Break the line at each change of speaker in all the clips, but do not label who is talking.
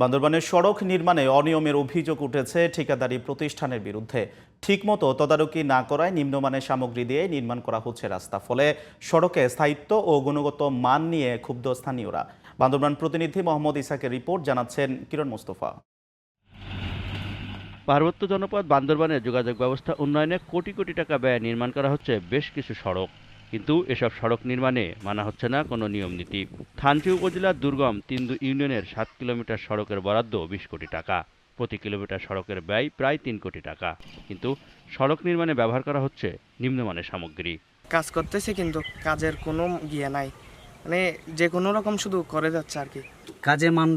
বান্দরবানের সড়ক নির্মাণে অনিয়মের অভিযোগ উঠেছে ঠিকাদারি প্রতিষ্ঠানের বিরুদ্ধে। ঠিকমতো তদারকি না করায় নিম্নমানের সামগ্রী দিয়ে নির্মাণ করা হচ্ছে রাস্তা। ফলে সড়কে স্থায়িত্ব ও গুণগত মান নিয়ে ক্ষুব্ধ স্থানীয়রা। বান্দরবান প্রতিনিধি মোহাম্মদ ইসাকের রিপোর্ট জানাচ্ছেন কিরণ মোস্তফা।
পার্বত্য জনপদ বান্দরবানের যোগাযোগ ব্যবস্থা উন্নয়নে কোটি কোটি টাকা ব্যয়ে নির্মাণ করা হচ্ছে বেশ কিছু সড়ক। কিন্তু এসব সড়ক নির্মাণে মানা হচ্ছে না কোনো নিয়ম নীতি। থানচি উপজেলার দুর্গম তিন্দু ইউনিয়নের সাত কিলোমিটার সড়কের বরাদ্দ বিশ কোটি টাকা। প্রতি কিলোমিটার সড়কের ব্যয় প্রায় তিন কোটি টাকা। কিন্তু সড়ক নির্মাণে ব্যবহার করা হচ্ছে নিম্নমানের সামগ্রী।
কাজ করতেছে কিন্তু কাজের কোনো গিয়ে নাই। মানে যে কোনো রকম শুধু করে যাচ্ছে আর কি।
কাজের মান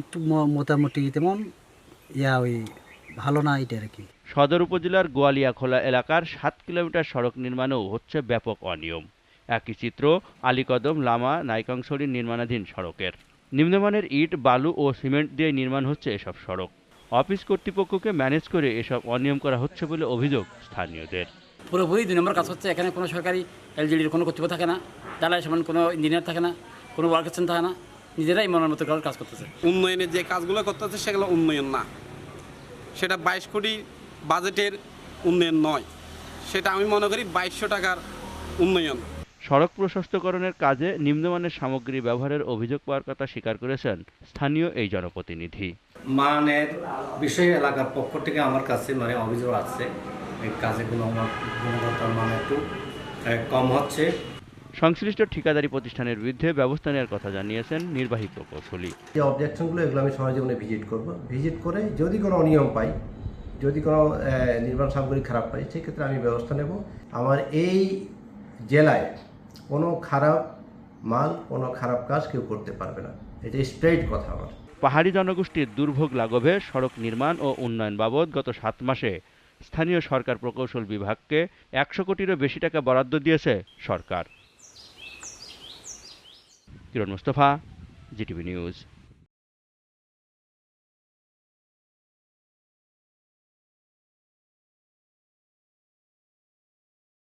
মোটামুটি তেমন ইয়া ওই ভালো না এটা আর কি।
সদর উপজেলার গোয়ালিয়াখোলা এলাকার সাত কিলোমিটার সড়ক নির্মাণেও হচ্ছে ব্যাপক অনিয়ম। একই চিত্র আলীকদম লামা নাইকাংছড়ি নির্মাণাধীন সড়কের। নিম্নমানের ইট বালু ও সিমেন্ট দিয়ে নির্মাণ হচ্ছে এসব সড়ক। অফিস কর্তৃপক্ষকে ম্যানেজ করে এসব অনিয়ম করা হচ্ছে বলে অভিযোগ স্থানীয়দের।
পুরোপুরি দুই নম্বর কাজ হচ্ছে এখানে কোনো সরকারি এলজিডির কোনো কর্তৃপক্ষ থাকে না ডালাই সমান কোনো ইঞ্জিনিয়ার থাকে না কোনো ওয়ার্কার থাকে না নিজেরাই মনের মতো কাজ করতেছে।
উন্নয়নের যে কাজগুলো করতেছে সেগুলো উন্নয়ন না। সেটা বাইশ কোটি বাজেটের উন্নয়ন নয় সেটা আমি মনে করি বাইশশো টাকার উন্নয়ন।
সড়ক প্রশস্তকরণের কাজে নিম্নমানের সামগ্রী ব্যবহারের অভিযোগ পাওয়ার কথা স্বীকার করেছেন স্থানীয় এই জনপ্রতিনিধি।
মানের বিষয়ে এলাকার পক্ষ থেকে আমার কাছে মানে অভিযোগ আছে। এই কাজে কোনো আমার গুণগত মান একটু কম হচ্ছে।
সংশ্লিষ্ট ঠিকাদারি প্রতিষ্ঠানের বিরুদ্ধে ব্যবস্থা নেওয়ার কথা জানিয়েছেন নির্বাহী প্রকৌশলী।
যে অবজেকশনগুলো এগুলো আমি সমাজ জীবনে ভিজিট করব। ভিজিট করে যদি কোনো অনিয়ম পাই যদি কোনো নির্মাণ সামগ্রী খারাপ পাই সেক্ষেত্রে আমি ব্যবস্থা নেব। আমার এই জেলায় কোনো খারাপ মাল, কোনো খারাপ কাজ কেউ করতে পারবে না। এটা স্ট্রেইট কথা আমার।
পাহাড়ি জনগোষ্ঠীর দুর্ভোগ লাঘবে সড়ক নির্মাণ ও উন্নয়ন বাবদ গত সাত মাসে স্থানীয় সরকার প্রকৌশল বিভাগকে একশো কোটিরও বেশি টাকা বরাদ্দ দিয়েছে সরকার। Kiran Mustafa, GTV news.